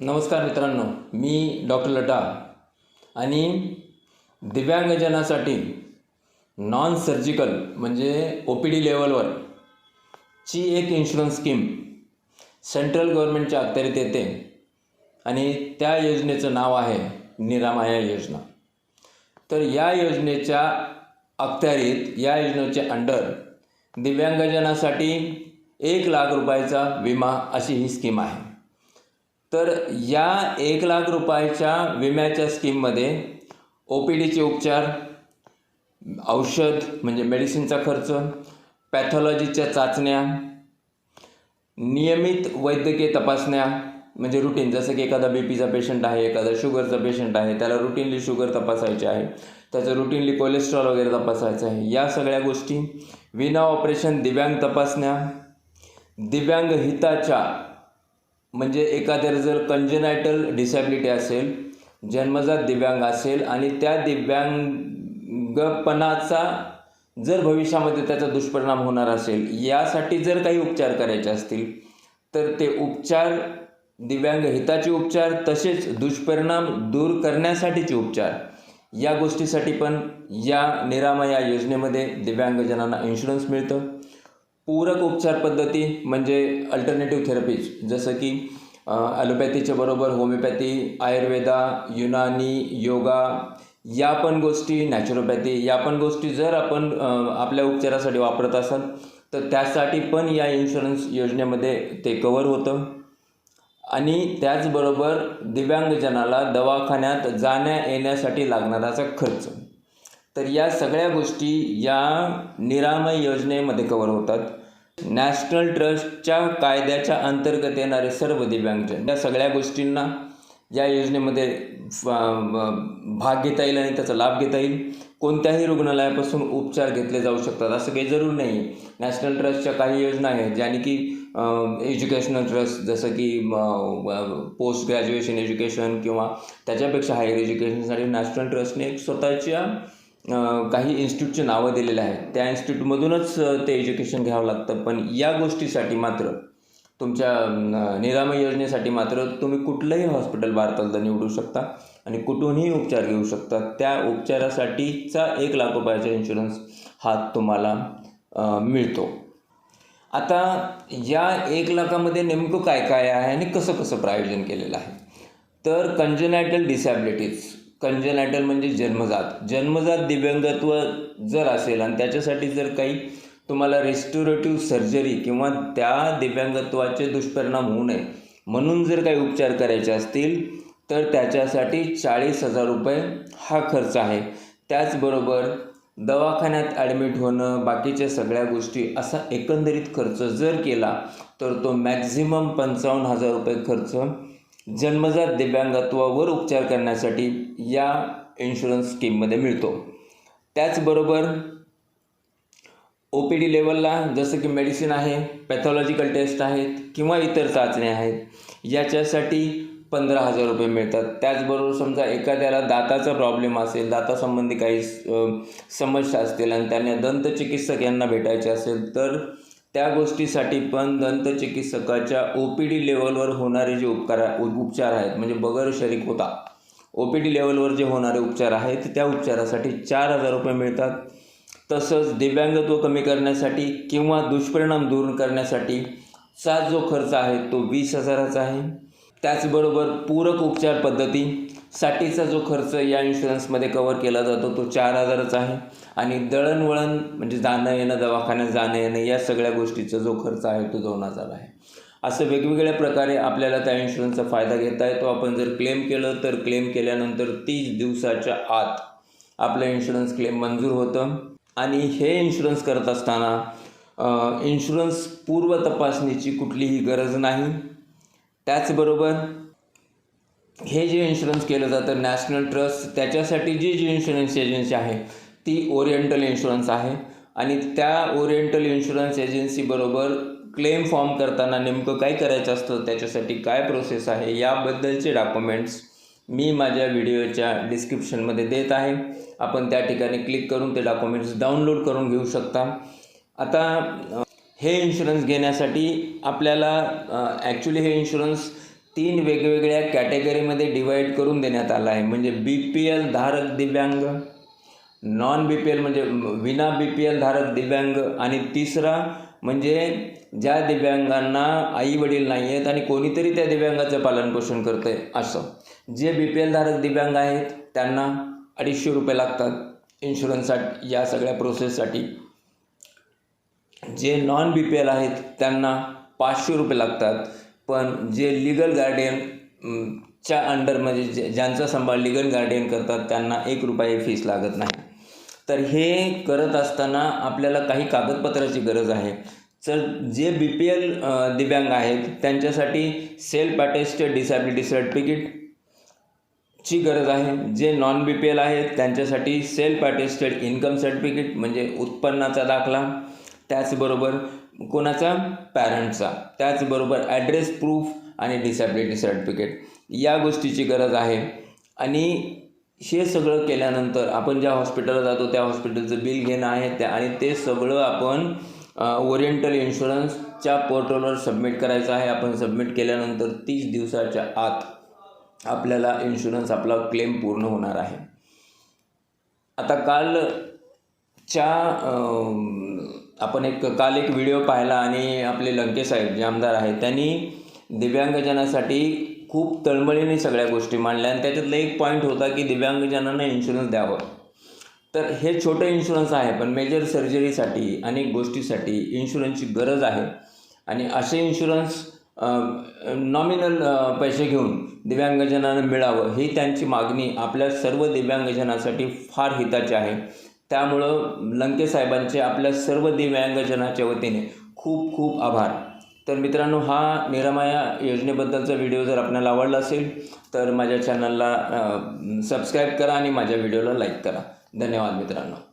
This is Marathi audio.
नमस्कार मित्रांनो मी डॉक्टर लटा आणि दिव्यांगजनासाठी नॉन सर्जिकल म्हणजे ओ पी डी लेवलवर ची एक इन्शुरन्स स्कीम सेंट्रल गव्हर्नमेंटच्या अखत्यारीत येते आणि त्या योजनेचं नाव आहे निरामाया योजना. तर या योजनेच्या अखत्यारीत या योजनेच्या अंडर दिव्यांगजनासाठी एक लाख रुपयाचा विमा अशी ही स्कीम आहे. तर या एक लाख रुपयाच्या विम्याच्या स्कीममध्ये ओ पी डीचे उपचार औषध म्हणजे मेडिसिनचा खर्च पॅथॉलॉजीच्या चाचण्या नियमित वैद्यकीय तपासण्या म्हणजे रुटीन जसं की एखादा बी पीचा पेशंट आहे एखादा शुगरचा पेशंट आहे त्याला रुटीनली शुगर तपासायची आहे त्याचं रुटीनली कोलेस्ट्रॉल वगैरे तपासायचं आहे या सगळ्या गोष्टी विना ऑपरेशन दिव्यांग तपासण्या दिव्यांग हिताच्या म्हणजे एखाद्याला जर कंजेनायटल डिसॅबिलिटी असेल जन्मजात दिव्यांग असेल आणि त्या दिव्यांगपणाचा जर भविष्यामध्ये त्याचा दुष्परिणाम होणार असेल यासाठी जर काही उपचार करायचे असतील तर ते उपचार दिव्यांग हिताचे उपचार तसेच दुष्परिणाम दूर करण्यासाठीचे उपचार. या गोष्टीसाठी पण या निरामया योजनेमध्ये दिव्यांगजनांना इन्शुरन्स मिळतं. पूरक उपचार पद्धती म्हणजे अल्टरनेटिव्ह थेरपीज जसं की ॲलोपॅथीच्या बरोबर होमिओपॅथी आयुर्वेदा युनानी योगा या पण गोष्टी नॅचरोपॅथी या पण गोष्टी जर आपण आपल्या उपचारासाठी वापरत असाल तर त्यासाठी पण या इन्शुरन्स योजनेमध्ये ते कवर होतं. आणि त्याचबरोबर दिव्यांगजनाला दवाखान्यात जाण्या येण्यासाठी लागणाराचा खर्च. तर या सगळ्या गोष्टी या निरामय योजनेमध्ये कवर होतात. नॅशनल ट्रस्टच्या कायद्याच्या अंतर्गत येणारे सर्व दिव्यांगजन या सगळ्या गोष्टींना या योजनेमध्ये भाग घेता येईल आणि त्याचा लाभ घेता येईल. कोणत्याही रुग्णालयापासून उपचार घेतले जाऊ शकतात असं काही जरूर नाही. नॅशनल ट्रस्टच्या काही योजना आहेत ज्याने की एज्युकेशनल ट्रस्ट जसं की पोस्ट ग्रॅज्युएशन एज्युकेशन किंवा त्याच्यापेक्षा हायर एज्युकेशनसाठी नॅशनल ट्रस्टने एक स्वतःच्या काही इन्स्टिट्यूटचे नावं दिलेले आहेत. त्या इन्स्टिट्यूटमधूनच ते एज्युकेशन घ्यावं लागतं. पण या गोष्टीसाठी मात्र तुमच्या निरामय योजनेसाठी मात्र तुम्ही कुठलंही हॉस्पिटल भारतातलं निवडू शकता आणि कुठूनही उपचार घेऊ शकता. त्या उपचारासाठीचा एक लाख रुपयाचा इन्शुरन्स हा तुम्हाला मिळतो. आता या एक लाखामध्ये नेमकं काय काय आहे आणि कसं कसं प्रायोजन केलेलं आहे? तर कंजेनायटल डिसॅबिलिटीज कंजेनायटल म्हणजे जन्मजात. जन्मजात दिव्यांगत्व जर असेल आणि त्याच्यासाठी जर काही तुम्हाला रेस्टोरेटिव्ह सर्जरी किंवा त्या दिव्यांगत्वाचे दुष्परिणाम होऊ नये म्हणून जर काही उपचार करायचे असतील तर त्याच्यासाठी चाळीस हजार रुपये हा खर्च आहे. त्याचबरोबर दवाखान्यात ॲडमिट होणं बाकीच्या सगळ्या गोष्टी असा एकंदरीत खर्च जर केला तर तो मॅक्झिमम पंचावन्न हजार रुपये खर्च जन्मजात दिव्यांगत्वावर उपचार करण्यासाठी या इन्शुरन्स स्कीममध्ये मिळतो. त्याचबरोबर ओ पी डी लेवलला जसं की मेडिसिन आहे पॅथॉलॉजिकल टेस्ट आहेत किंवा इतर चाचण्या आहेत याच्यासाठी पंधरा हजार रुपये मिळतात. त्याचबरोबर समजा एखाद्याला दाताचा प्रॉब्लेम असेल दातासंबंधी काही समस्या असतील आणि त्यांना दंतचिकित्सक यांना भेटायचे असेल तर त्या गोष्टीसाठी पण दंतचिकित्सकाच्या ओ पी डी लेवलवर होणारे जे उपकार उपचार आहेत म्हणजे बगर शरीक होता ओ पी डी लेवलवर जे होणारे उपचार आहेत त्या उपचारासाठी चार हजार रुपये मिळतात. तसंच दिव्यांगत्व कमी करण्यासाठी किंवा दुष्परिणाम दूर करण्यासाठी चा जो खर्च आहे तो वीस हजाराचा आहे. त्याचबरोबर पूरक उपचार पद्धती साठीचा जो खर्च या इन्शुरन्समध्ये कवर केला जातो तो चार हजारच आहे. आणि दळणवळण म्हणजे जाणं येणं दवाखान्यात जाणं येणं या सगळ्या गोष्टीचा जो खर्च आहे तो दोन हजार आहे. असं वेगवेगळ्या प्रकारे आपल्याला त्या इन्शुरन्सचा फायदा घेता येतो. आपण जर क्लेम केलं तर क्लेम केल्यानंतर तीस दिवसाच्या आत आपलं इन्शुरन्स क्लेम मंजूर होतं. आणि हे इन्शुरन्स करत असताना इन्शुरन्स पूर्व तपासणीची कुठलीही गरज नाही. त्याचबरोबर हे जे इन्शुरन्स केलं जातं नॅशनल ट्रस्ट त्याच्यासाठी जी जी इन्शुरन्स एजन्सी आहे ती ओरिएंटल इन्शुरन्स आहे. आणि त्या ओरिएंटल इन्शुरन्स एजन्सीबरोबर क्लेम फॉर्म करताना नेमकं काय करायचं असतं त्याच्यासाठी काय प्रोसेस आहे याबद्दलचे डॉक्युमेंट्स मी माझ्या व्हिडिओच्या डिस्क्रिप्शनमध्ये देत आहे. आपण त्या ठिकाणी क्लिक करून ते डॉक्युमेंट्स डाउनलोड करून घेऊ शकता. आता हे इन्शुरन्स घेण्यासाठी आपल्याला ॲक्च्युली हे इन्शुरन्स तीन वेगवेगळ्या कॅटेगरीमध्ये डिवाईड करून देण्यात आला आहे. म्हणजे बी पी एल धारक दिव्यांग नॉन बी पी एल म्हणजे विना बी पी एल धारक दिव्यांग आणि तिसरा म्हणजे ज्या दिव्यांगांना आई वडील नाही आहेत आणि कोणीतरी त्या दिव्यांगाचं पालनपोषण करतं आहे असं. जे बी पी एल धारक दिव्यांग आहेत त्यांना अडीचशे रुपये लागतात इन्शुरन्ससाठी या सगळ्या प्रोसेससाठी जे नॉन बी पी एल आहेत त्यांना पाचशे रुपये लागतात. पण जे लिगल गार्डियन च्या अंडर म्हणजे जे ज्यांचा सांभाळ लिगल गार्डियन करतात त्यांना एक रुपये फीस लागत नाही. तर हे करत असताना आपल्याला काही कागदपत्राची गरज आहे. तर जे बी पी एल दिव्यांग आहेत त्यांच्यासाठी सेल्फ अटेस्टेड डिसॅबिलिटी सर्टिफिकेट ची गरज आहे. जे नॉन बी पी एल आहेत त्यांच्यासाठी सेल्फ अटेस्टेड इन्कम सर्टिफिकेट म्हणजे उत्पन्नाचा दाखला. त्याचबरोबर कोणाचा? पॅरेंटचा त्याचबरोबर ॲड्रेस प्रूफ आणि डिसॅबिलिटी सर्टिफिकेट या गोष्टीची गरज आहे. आणि हे सगळं केल्यानंतर आपण ज्या हॉस्पिटलला जातो त्या हॉस्पिटलचं बिल घेणं आहे त्या आणि ते सगळं आपण ओरिएंटल इन्शुरन्सच्या पोर्टलवर सबमिट करायचं आहे. आपण सबमिट केल्यानंतर तीस दिवसाच्या आत आपल्याला इन्शुरन्स आपला क्लेम पूर्ण होणार आहे. आता कालच्या आपण एक काल एक व्हिडिओ पाहिला आणि आपले लंके साहेब जे आमदार आहेत त्यांनी दिव्यांगजनासाठी खूप तळमळीने सगळ्या गोष्टी मांडल्या आणि त्याच्यातला एक पॉईंट होता की दिव्यांगजनांना इन्शुरन्स द्यावं. तर हे छोटं इन्शुरन्स आहे पण मेजर सर्जरीसाठी अनेक गोष्टीसाठी इन्शुरन्सची गरज आहे. आणि असे इन्शुरन्स नॉमिनल पैसे घेऊन दिव्यांगजनांना मिळावं ही त्यांची मागणी आपल्या सर्व दिव्यांगजनासाठी फार हिताची आहे. त्यामुळं लंके साहेबांचे आपल्या सर्व दिव्यांगजनाच्या वतीने खूप खूप आभार. तर मित्रांनो हा निरामाया योजनेबद्दलचा व्हिडिओ जर आपल्याला आवडला असेल तर माझ्या चॅनलला सबस्क्राईब करा आणि माझ्या व्हिडिओला लाईक करा. धन्यवाद मित्रांनो.